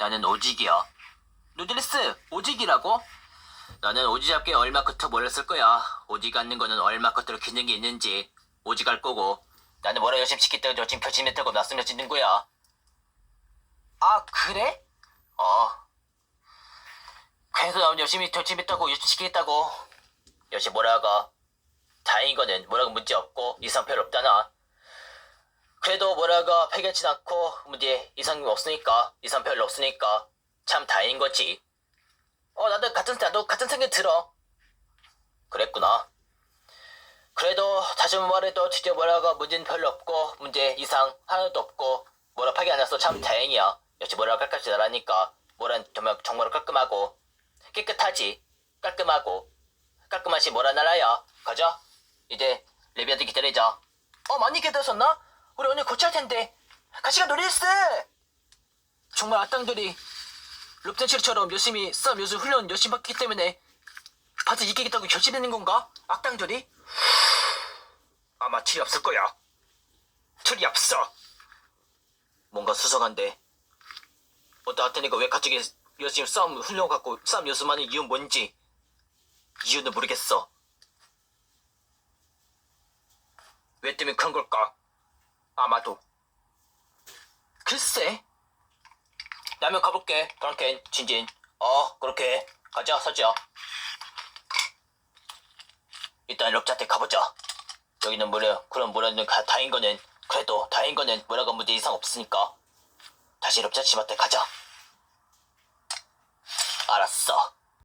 나는 오직이야. 누드리스, 오직이라고? 나는 오지 잡기에 얼마부터 몰랐을 거야. 오직 않는 거는 얼마부터 기는 게 있는지 오직 알 거고. 나는 뭐라 열심히 시켰다고 저 지금 표지 met하고 낯설려 짓는 거야. 아, 그래? 어. 그래서 나 열심히 표지 met하고 열심히 시키겠다고. 열심히 뭐라 하가. 다행인 거는 뭐라고 문제 없고 이상 별로 없다나. 그래도 뭐라가 패견치 않고 문제 이상이 없으니까 이상 별로 없으니까 참 다행인 거지. 어 나도 같은 나도 같은 생각 들어. 그랬구나. 그래도 다시 말해도 진짜 뭐라가 문제는 별로 없고 문제 이상 하나도 없고 뭐라 파기 안 나서 참 다행이야. 역시 뭐라 깔끔하지 잘하니까 뭐란 정말 정말 깔끔하고 깨끗하지 깔끔하고 깔끔하시 뭐라 나라야. 가자. 이제 레비한테 기다리자. 어 많이 기다렸었나? 우리 오늘 고치할 텐데 같이 가 놀이했어. 정말 악당들이 롭텐치르처럼 열심히 싸움 요즘 훈련 열심히 받기 때문에 바지 이기겠다고 결심했는 건가? 악당들이? 아마 틀이 없을 거야. 틀이 없어. 뭔가 수상한데. 어떤 악당이가 왜 갑자기 열심히 싸움 훈련 갖고 싸움 연습하는 이유는 뭔지 이유는 모르겠어. 왜 때문에 그런 걸까? 아마도. 글쎄. 라면 가볼게. 프랑켄, 진진. 어, 그렇게. 가자, 서지야. 일단 럽자한테 가보자. 여기는 뭐래, 그럼 뭐라는 가- 다인 거는, 그래도 다인 거는 뭐라가 문제 이상 없으니까. 다시 럽자 집한테 가자. 알았어.